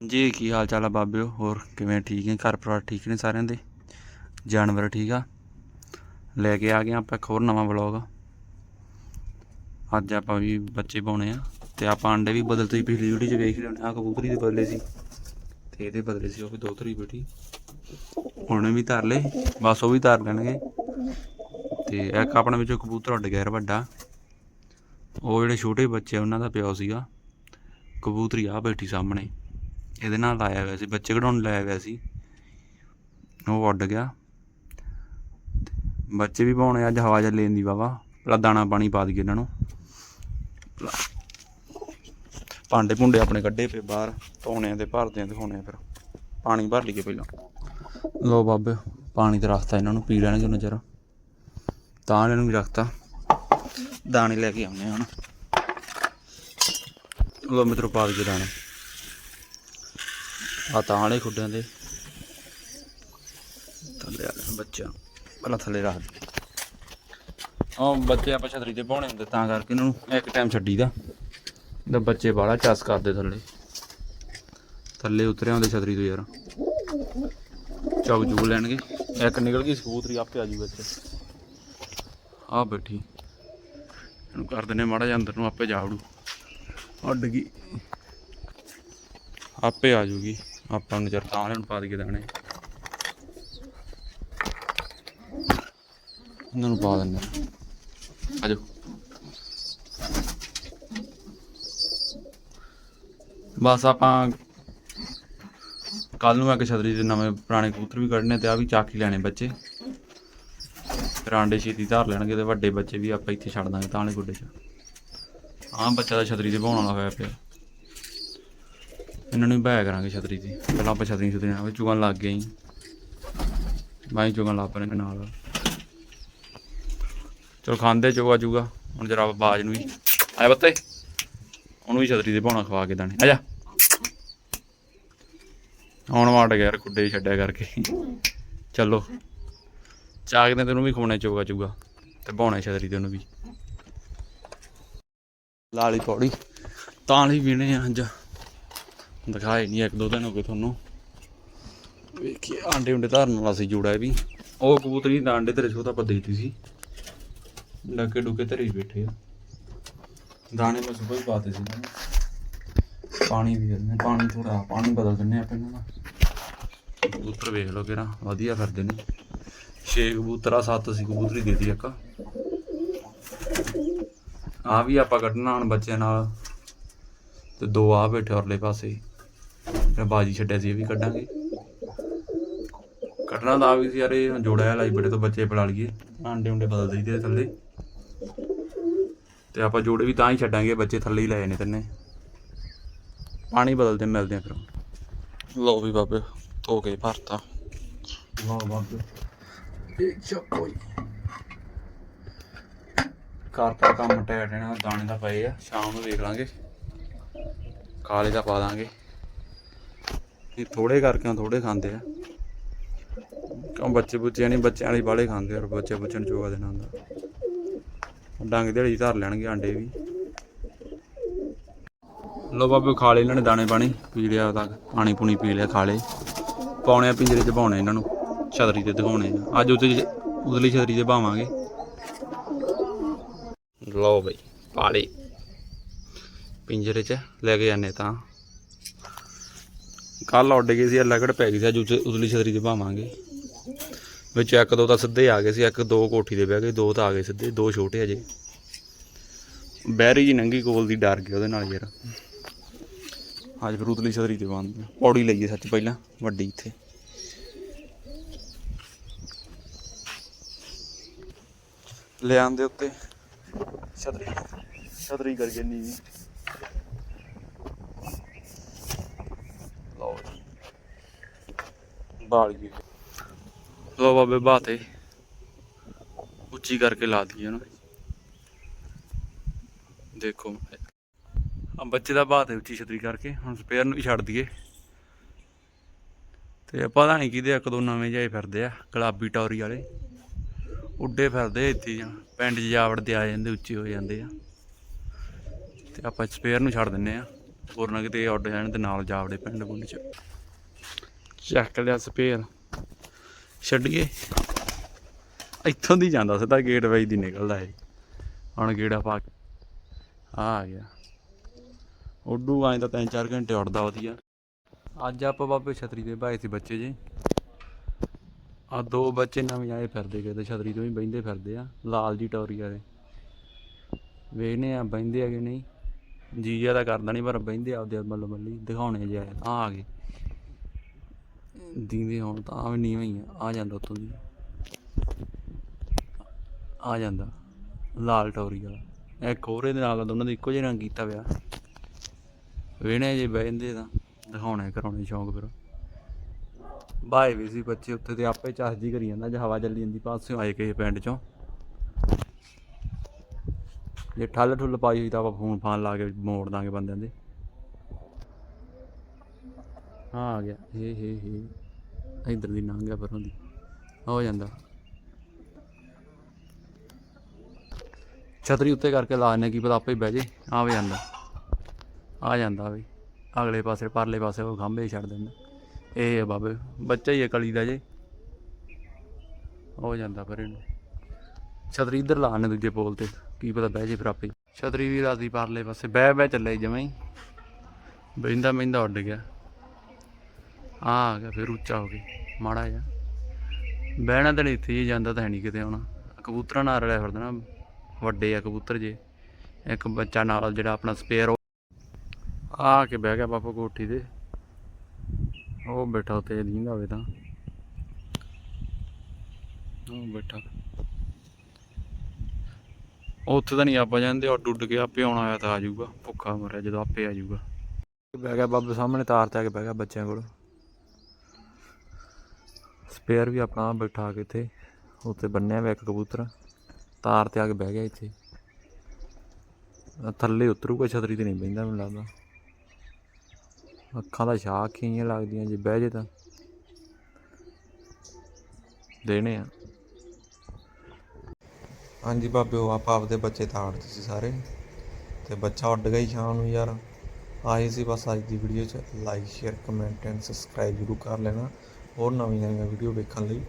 ਜੀ, ਕੀ ਹਾਲ ਚਾਲ ਆ ਬਾਬਿਓ? ਹੋਰ ਕਿਵੇਂ ਠੀਕ ਨੇ? ਘਰ ਪਰਿਵਾਰ ਠੀਕ ਨੇ ਸਾਰਿਆਂ ਦੇ? ਜਾਨਵਰ ਠੀਕ ਆ? ਲੈ ਕੇ ਆ ਗਏ ਆਪਾਂ ਇੱਕ ਹੋਰ ਨਵਾਂ ਵਲੌਗ। ਅੱਜ ਆਪਾਂ ਵੀ ਬੱਚੇ ਪਾਉਣੇ ਆ ਤੇ ਆਪਾਂ ਅੰਡੇ ਵੀ ਬਦਲ ਸੀ, ਪਿਛਲੀ ਵੀਡੀਓ 'ਚ ਵੇਖ ਲਿਓ ਆ ਕਬੂਤਰੀ ਦੇ ਬਦਲੇ ਸੀ। ਤੇ ਇਹਦੇ ਬਦਲੇ ਸੀ ਉਹ ਵੀ ਦੋ ਤਰੀ ਬੇਟੀ ਉਹਨੇ ਵੀ ਧਰ ਲਏ, ਬਸ ਉਹ ਵੀ ਧਰ ਲੈਣਗੇ। ਤੇ ਇੱਕ ਆਪਣਾ ਵਿੱਚੋਂ ਕਬੂਤਰ ਉੱਡ ਗਿਆ ਵੱਡਾ। ਉਹ ਜਿਹੜੇ ਛੋਟੇ ਬੱਚੇ ਉਹਨਾਂ ਦਾ ਪਿਓ ਸੀਗਾ। ਕਬੂਤਰੀ ਆ ਬੈਠੀ ਸਾਹਮਣੇ। ਇਹਦੇ ਨਾਲ ਲਾਇਆ ਹੋਇਆ ਸੀ, ਬੱਚੇ ਕਢਾਉਣ ਲਾਇਆ ਹੋਇਆ ਸੀ। ਉਹ ਉੱਡ ਗਿਆ। ਬੱਚੇ ਵੀ ਪਾਉਣੇ, ਅੱਜ ਹਵਾ ਚੱਲੇ ਜਾਂਦੀ ਵਾਵਾ ਪਹਿਲਾਂ ਦਾਣਾ ਪਾਣੀ ਪਾ ਦਈਏ ਇਹਨਾਂ ਨੂੰ। ਭਾਂਡੇ ਭੁੰਡੇ ਆਪਣੇ ਕੱਢੇ ਪਏ ਬਾਹਰ, ਧੋਣੇ ਆ ਤੇ ਭਰਦੇ ਆ ਦਿਖਾਉਣੇ ਆ ਫਿਰ। ਪਾਣੀ ਭਰ ਲਈਏ ਪਹਿਲਾਂ। ਲੋ ਬਾਬੇ, ਪਾਣੀ ਤੇ ਰਸਤਾ ਇਹਨਾਂ ਨੂੰ, ਪੀ ਲੈਣਗੇ ਉਹਨਾਂ ਚਿਰ। ਤਾਂ ਇਹਨਾਂ ਨੂੰ ਵੀ ਰੱਖਤਾ। ਦਾਣੇ ਲੈ ਕੇ ਆਉਂਦੇ ਆ ਹੁਣ। ਲੋ ਮਿੱਤਰੋ, ਪਾ ਦਈਏ ਦਾਣੇ। ਆ ਤਾਂ ਵਾਲੇ ਖੁੱਡਿਆਂ ਦੇ। ਥੱਲੇ ਆ ਗਏ ਬੱਚਾ। ਪਹਿਲਾਂ ਥੱਲੇ ਰੱਖ ਦੇ। ਉਹ ਬੱਚੇ ਆਪਾਂ ਛਤਰੀ ਤੇ ਪਾਉਣੇ ਹੁੰਦੇ, ਤਾਂ ਕਰਕੇ ਇਹਨਾਂ ਨੂੰ ਇੱਕ ਟਾਈਮ ਛੱਡੀਦਾ ਦਾ। ਬੱਚੇ ਬਾਹਲਾ ਚਸ ਕਰਦੇ ਥੱਲੇ। ਥੱਲੇ ਉਤਰਿਆ ਹੁੰਦੇ ਛਤਰੀ ਤੋਂ ਯਾਰ। ਚੌਕ ਜੂ ਲੈਣਗੇ। ਇੱਕ ਨਿਕਲ ਗਈ ਸਕੂਤਰੀ ਆਪੇ ਆ ਜੂ ਇੱਥੇ ਆ ਬੈਠੀ। ਇਹਨੂੰ ਕਰ ਦਿੰਨੇ ਮਾੜਾ ਜਿਹਾ ਅੰਦਰ ਨੂੰ, ਆਪੇ ਜਾ ਵੜੂ। ਉੱਡ ਗਈ। ਆਪੇ ਆ ਜੂਗੀ। ਆਪਾਂ ਨੂੰ ਚਰਤਾ ਵਾਲਿਆਂ ਨੂੰ ਪਾ ਦਈਏ ਦਾਣੇ। ਇਹਨਾਂ ਨੂੰ ਪਾ ਦਿੰਦੇ ਆਜੋ ਬਸ ਆਪਾਂ ਕੱਲ ਨੂੰ ਇੱਕ ਛਤਰੀ ਦੇ ਨਵੇਂ ਪੁਰਾਣੇ ਕਬੂਤਰ ਵੀ ਕੱਢਣੇ ਤੇ ਆ ਵੀ ਚਾਕੀ ਲੈਣੇ ਬੱਚੇ। ਫਿਰ ਆਂਡੇ ਛੇਤੀ ਧਾਰ ਲੈਣਗੇ ਤੇ ਵੱਡੇ ਬੱਚੇ ਵੀ ਆਪਾਂ ਇੱਥੇ ਛੱਡ ਦਾਂਗੇ ਤਾਂ ਵਾਲੇ ਗੁੱਡੇ 'ਚ। ਆਹ ਬੱਚਾ ਦਾ ਛਤਰੀ ਤੇ ਭਾਉਣ ਵਾਲਾ ਹੋਇਆ ਪਿਆ। ਇਹਨਾਂ ਨੂੰ ਵੀ ਬਾਇਆ ਕਰਾਂਗੇ ਛਤਰੀ ਦੀ। ਪਹਿਲਾਂ ਆਪਾਂ ਛਤਰੀ ਛਤਰੀ ਨਾਲ ਚੁਗਣ ਲੱਗ ਗਏ ਬਾਈ ਚੁਗਣ ਲੱਗ ਪਏ ਨਾਲ। ਚਲੋ ਖਾਂਦੇ ਚੋਗਾ ਜੂਗਾ ਹੁਣ ਜਰਾ ਬਾਜ ਨੂੰ ਵੀ ਆਇਆ ਬੱਤੇ। ਉਹਨੂੰ ਵੀ ਛਤਰੀ ਦੇ ਭਾਉਣਾ ਖਵਾ ਕੇ ਦਾਣੇ ਆ ਜਾ। ਹੁਣ ਵਾਟ ਗਿਆ ਯਾਰ ਕੁੱਡੇ ਹੀ ਛੱਡਿਆ ਕਰਕੇ। ਚਲੋ। ਚਾਕਦੇ ਤੈਨੂੰ ਵੀ ਖਵਾਉਣੇ ਚੋਗਾ ਚੂਗਾ। ਤੇ ਭਾਉਣਾ ਛਤਰੀ ਤੇ ਉਹਨੂੰ ਵੀ। ਲਾਲੀ ਪੌੜੀ। ਤਾਂ ਲਈ ਵੀਣੇ ਆ ਅੱਜ। ਦਿਖਾਏ ਨਹੀਂ ਇੱਕ ਦੋ ਦਿਨ ਹੋ ਗਏ ਤੁਹਾਨੂੰ। ਵੇਖੀਏ ਆਂਡੇ ਉਂਡੇ ਧਾਰਨ ਵਾਲਾ ਸੀ ਜੋੜਾ ਇਹ ਵੀ। ਉਹ ਕਬੂਤਰੀ ਦਾ ਆਂਡੇ ਤੇਰੇ ਛੋਟਾ ਆਪਾਂ ਦੇਤੀ ਸੀ। ਡੱਕੇ ਡੁਕੇ ਧਰੇ ਹੀ ਬੈਠੇ ਆ। ਦਾਣੇ ਮੈਂ ਸੁਬਹ ਹੀ ਪਾਤੇ ਸੀ ਪਾਣੀ ਵੀ ਦਿੰਦੇ ਪਾਣੀ ਥੋੜਾ ਪਾਣੀ ਬਦਲ ਦਿੰਨੇ ਆਪਾਂ ਇਹਨਾਂ ਦਾ। ਕਬੂਤਰ ਵੇਖ ਲਓ ਕਿਹੜਾ ਵਧੀਆ ਫਿਰਦੇ ਨੇ। ਛੇ ਕਬੂਤਰ ਆ, ਸੱਤ ਸੀ ਕਬੂਤਰੀ ਦੇਤੀ ਇੱਕ। ਆ ਵੀ ਆਪਾਂ ਕੱਢਣਾ ਹੁਣ ਬੱਚਿਆਂ ਨਾਲ। ਤੇ ਦੋ ਆ ਬੈਠੇ ਔਰਲੇ ਪਾਸੇ। ਤੇ ਬਾਜੀ ਛੱਡਿਆ ਸੀ ਇਹ ਵੀ ਕੱਢਾਂਗੇ। ਕੱਢਣਾ ਤਾਂ ਆ ਵੀ ਸੀ ਯਾਰ ਇਹ ਜੋੜਿਆ ਲਾਈ ਬੜੇ ਤੋਂ ਬੱਚੇ ਪੜਾ ਲਈਏ। ਆਂਡੇ ਉਂਡੇ ਬਦਲ ਦਈਦੇ ਥੱਲੇ। ਤੇ ਆਪਾਂ ਜੋੜੇ ਵੀ ਤਾਂ ਹੀ ਛੱਡਾਂਗੇ ਬੱਚੇ ਥੱਲੇ ਹੀ ਲੈ ਨੇ ਤਿੰਨੇ। ਪਾਣੀ ਬਦਲਦੇ ਮਿਲਦੇ ਆ ਫਿਰ। ਲਓ ਵੀ ਬਾਬੇ ਧੋ ਕੇ ਭਰਤਾ। ਵਾਹ ਬਾਬੇ ਇੱਕ ਚੱਕੋਈ ਕਰਤਾ ਕੰਮ ਟੈਟ ਇਹਨਾਂ ਦਾ ਦਾਣੇ ਦਾ ਪਏ ਆ ਸ਼ਾਮ ਨੂੰ ਦੇਖ ਲਾਂਗੇ। ਕਾਲੇ ਦਾ ਪਾ ਦਾਂਗੇ। ਇਹ ਥੋੜੇ ਕਰਕੇ ਥੋੜੇ ਖਾਂਦੇ ਆ। ਕਿਉਂ ਬੱਚੇ ਬੁੱਚੇ ਨਹੀਂ ਬੱਚਿਆਂ ਵਾਲੀ ਬਾਲੇ ਖਾਂਦੇ ਆ, ਬੱਚੇ ਬੁੱਚੇ ਨੂੰ ਚੋਗਾ ਦੇਣਾ ਹੁੰਦਾ। ਡੰਗ ਦਿਹਾੜੀ ਧਰ ਲੈਣਗੇ ਆਂਡੇ ਵੀ। ਲੋ ਬਾਬੇ, ਖਾ ਲਏ ਇਹਨਾਂ ਨੇ ਦਾਣੇ ਪਾਣੀ, ਪੀ ਲਿਆ ਤੱਕ ਪਾਣੀ ਪੂਣੀ ਪੀ ਲਿਆ, ਖਾ ਲਏ। ਪਾਉਣੇ ਆ ਪਿੰਜਰੇ 'ਚ, ਪਾਉਣੇ ਇਹਨਾਂ ਨੂੰ, ਛਤਰੀ ਤੇ ਦਿਖਾਉਣੇ ਆ। ਅੱਜ ਉੱਤੇ ਉਦਲੀ ਛਤਰੀ ਤੇ ਪਾਵਾਂਗੇ। ਲਓ ਬਈ ਪਾਲੇ ਪਿੰਜਰੇ 'ਚ ਲੈ ਕੇ ਜਾਂਦੇ ਤਾਂ। ਕੱਲ ਉੱਡ ਗਏ ਸੀ ਲਗੜ ਪੈ ਗਈ ਸੀ, ਅੱਜ ਉੱਤੇ ਉਦਲੀ ਛਤਰੀ ਤੇ ਪਾਵਾਂਗੇ ਵਿੱਚ ਇੱਕ ਦੋ ਤਾਂ ਸਿੱਧੇ ਆ ਗਏ ਸੀ, ਇੱਕ ਦੋ ਕੋਠੀ ਦੇ ਬਹਿ ਗਏ, ਦੋ ਤਾਂ ਆ ਗਏ ਸਿੱਧੇ, ਦੋ ਛੋਟੇ ਅਜੇ। ਬਹਿਰੀ ਜੀ ਨੰਗੀ ਕੋਲ ਦੀ ਡਰ ਗਿਆ ਉਹਦੇ ਨਾਲ ਯਾਰ। ਅੱਜ ਫਿਰ ਉਤਲੀ ਛਤਰੀ ਤੇ ਬੰਦ ਪੌੜੀ ਲਈਏ ਸੱਚ ਪਹਿਲਾਂ, ਵੱਡੀ ਇੱਥੇ। ਲੈ ਆਂਦੇ ਉੱਤੇ। ਛਤਰੀ ਛਤਰੀ ਕਰਕੇ ਜੰਨੀ ਜੀ ਲਓ ਜੀ ਬਾਲ ਲੋ ਬਾਬੇ ਬਾਤੇ ਉੱਚੀ ਕਰਕੇ ਲਾ ਦਈਏ ਨਾ ਦੇਖੋ। ਆ ਬੱਚੇ ਦਾ ਬਾਤ ਹੈ ਉੱਚੀ ਛਤਰੀ ਕਰਕੇ ਹੁਣ ਸਪੇਅਰ ਨੂੰ ਵੀ ਛੱਡ ਦਈਏ। ਤੇ ਪਤਾ ਨਹੀਂ ਕਿਹਦੇ, ਇੱਕ ਦੋ ਨਵੇਂ ਜਿਹੇ ਫਿਰਦੇ ਆ, ਗੁਲਾਬੀ ਟੌਰੀ ਵਾਲੇ। ਉੱਡੇ ਫਿਰਦੇ ਇੱਥੇ ਜਾਂ, ਪਿੰਡ 'ਚ ਜਾਵੜਦੇ ਆ ਜਾਂਦੇ, ਉੱਚੇ ਹੋ ਜਾਂਦੇ ਆ। ਤੇ ਆਪਾਂ ਸਪੇਅਰ ਨੂੰ ਛੱਡ ਦਿੰਨੇ ਆ। ਹੋਰ ਨਾ ਕਿਤੇ ਉੱਡ ਜਾਣ ਤੇ ਨਾਲ ਜਾਵੜੇ ਪਿੰਡ ਪੁੰਡ ਚ। ਚੱਕ ਲਿਆ ਸਪੇਅਰ। ਛੱਡੀਏ। ਇੱਥੋਂ ਦੀ ਜਾਂਦਾ ਸਿੱਧਾ ਗੇਟ ਵੇਈ ਦੀ ਨਿਕਲਦਾ ਏ ਹੁਣ ਗੇੜਾ ਪਾ ਕੇ ਆ ਗਿਆ। ਉੱਡੂ ਆਏ ਤਾਂ 3-4 ਘੰਟੇ ਉੱਡਦਾ ਵਧੀਆ। ਅੱਜ ਆਪਾਂ ਬਾਬੇ ਛਤਰੀ ਦੇ ਭਾਏ ਸੀ ਬੱਚੇ ਜੇ। ਆ ਦੋ ਬੱਚੇ ਨਵੇਂ ਆਏ ਫਿਰਦੇ ਗਏ ਤੇ ਛਤਰੀ ਤੋਂ ਵੀ ਬਹਿੰਦੇ ਫਿਰਦੇ ਆ, ਲਾਲ ਜੀ ਟੌਰੀ ਵਾਲੇ। ਵੇਖਨੇ ਆ, ਬਹਿੰਦੇ ਆ ਕਿ ਨਹੀਂ। ਜੀਜਾ ਤਾਂ ਕਰਦਾ ਨਹੀਂ ਪਰ ਬਹਿੰਦੇ ਆਪਦੇ ਮੱਲੋ ਮੱਲੀ ਦਿਖਾਉਣੇ ਜੇ ਆ ਆ ਆ ਗਏ। ਦੀਂਦੇ ਹੁਣ ਤਾਂ ਆ ਵੀ ਨਹੀਂ ਹੋਈ ਆ ਆ ਜਾਂਦਾ ਉੱਥੋਂ ਦੀ। ਆ ਜਾਂਦਾ, ਲਾਲ ਟੌਰੀ ਵਾਲਾ। ਇੱਕ ਹੋਰ ਇਹਦੇ ਨਾਲ ਦੋਨਾਂ ਦੇ ਇੱਕੋ ਜਿਹਾ ਰੰਗ ਕੀਤਾ ਪਿਆ। ਵੇਣੇ ਜੇ ਬਹਿੰਦੇ ਤਾਂ, ਦਿਖਾਉਣੇ ਕਰਾਉਣੇ ਸ਼ੌਂਕ ਫਿਰ। ਬਾਏ ਵੀ ਸੀ ਬੱਚੇ ਉੱਥੇ ਤੇ ਆਪੇ ਚਾਹ ਕਰੀ ਜਾਂਦਾ ਜੇ ਹਵਾ ਚੱਲੀ ਜਾਂਦੀ ਪਾਸਿਓਂ, ਆਏ ਕਿਸੇ ਪਿੰਡ ਚੋਂ। ਜੇ ਠੱਲ ਠੁੱਲ ਪਾਈ ਹੋਈ ਤਾਂ ਆਪਾਂ ਫੋਨ ਫਾਨ ਲਾ ਕੇ ਮੋੜ ਦਾਂਗੇ ਬੰਦਿਆਂ ਦੇ। ਹਾਂ ਆ ਗਿਆ। ਹੇ ਹੇ ਹੇ। ਇਧਰ ਦੀ ਲੰਘ ਗਿਆ ਪਰੋਂ ਦੀ। ਹੋ ਜਾਂਦਾ। ਛਤਰੀ ਉੱਤੇ ਕਰਕੇ ਲਾ ਨੇ ਕੀ ਪਤਾ ਆਪੇ ਹੀ ਬਹਿ ਜੇ। ਆਵੇ ਜਾਂਦਾ। ਆ ਜਾਂਦਾ ਵੀ। ਅਗਲੇ ਪਾਸੇ, ਪਰਲੇ ਪਾਸੇ ਉਹ ਖੰਭੇ ਛੱਡ ਦਿੰਦਾ। ਇਹ ਆ ਬਾਬੇ, ਬੱਚਾ ਹੀ ਹੈ ਕਲੀ ਦਾ ਜੇ। ਹੋ ਜਾਂਦਾ ਪਰ ਇਹਨੂੰ। ਛਤਰੀ ਇੱਧਰ ਲਾ ਨੇ ਦੂਜੇ ਪੋਲ ਤੇ। ਕੀ ਪਤਾ ਬਹਿ ਜੇ ਫਿਰ ਆਪੇ ਛਤਰੀ ਵੀ ਰਾਤੀ ਪਰਲੇ ਪਾਸੇ ਬਹਿ ਬਹਿ ਚੱਲੇ ਜਮਾਂ ਹੀ। ਬਹਿੰਦਾ ਬਹਿੰਦਾ ਉੱਡ ਗਿਆ। ਆ ਆ ਗਿਆ, ਫਿਰ ਉੱਚਾ ਹੋ ਗਿਆ ਮਾੜਾ ਜਿਹਾ। ਬਹਿਣਾ ਤਾਂ ਨਹੀਂ ਇੱਥੇ ਹੀ ਜਾਂਦਾ ਤਾਂ ਹੈ ਨਹੀਂ ਕਿਤੇ ਹੁਣ। ਕਬੂਤਰਾਂ ਨਾਲ ਰਲਿਆ ਫਿਰਦਾ ਨਾ, ਵੱਡੇ ਆ ਕਬੂਤਰ ਜੇ। ਇੱਕ ਬੱਚਾ ਨਾਲ ਜਿਹੜਾ ਆਪਣਾ ਸਪੇਅਰ ਆ ਕੇ ਬਹਿ ਗਿਆ ਬਾਪਾ ਕੋਠੀ ਤੇ। ਉਹ ਬੈਠਾ ਉੱਤੇ ਦੀਂਦਾ ਹੋਵੇ ਤਾਂ। ਉਹ ਬੈਠਾ। ਉੱਥੇ ਤਾਂ ਨਹੀਂ ਆਪਾਂ ਜਾਂਦੇ ਉੱਡ ਉੱਡ ਕੇ ਆਪੇ ਆਉਣਾ ਆਇਆ ਤਾਂ ਆ ਜਾਊਗਾ। ਭੁੱਖਾ ਮਰਿਆ ਜਦੋਂ ਆਪੇ ਆ ਜਾਊਗਾ। ਬਹਿ ਗਿਆ ਬਾਬੇ ਸਾਹਮਣੇ, ਤਾਰ ਤੇ ਆ ਕੇ ਬਹਿ ਗਿਆ ਬੱਚਿਆਂ ਕੋਲ। ਸਪੇਅਰ ਵੀ ਆਪਣਾ ਬੈਠਾ ਕੇ ਇੱਥੇ ਉੱਤੇ ਬੰਨਿਆ ਹੋਇਆ ਇੱਕ ਕਬੂਤਰ। ਤਾਰ ਤੇ ਆ ਕੇ ਬਹਿ ਗਿਆ ਇੱਥੇ। ਥੱਲੇ ਉਤਰੂਗਾ, ਛਤਰੀ ਤੇ ਨਹੀਂ ਬਹਿੰਦਾ ਮੈਨੂੰ ਲੱਗਦਾ। ਅੱਖਾਂ ਦਾ ਸ਼ਾਕ ਖੀਆਂ ਲੱਗਦੀਆਂ ਜੇ ਬਹਿ ਜੇ ਤਾਂ। ਦੇਣੇ ਆ। ਹਾਂਜੀ ਬਾਬੇ ਉਹ ਆਪਾਂ ਆਪਦੇ ਬੱਚੇ ਤਾੜਦੇ ਸੀ ਸਾਰੇ। ਤੇ ਬੱਚਾ ਉੱਡ ਗਿਆ ਸ਼ਾਮ ਨੂੰ ਯਾਰ। ਆਏ ਸੀ ਬਸ ਅੱਜ ਦੀ ਵੀਡੀਓ 'ਚ। Like share comment and subscribe ਜ਼ਰੂਰ ਕਰ ਲੈਣਾ। ਹੋਰ ਨਵੀਆਂ ਨਵੀਆਂ ਵੀਡੀਓ ਵੇਖਣ ਲਈ।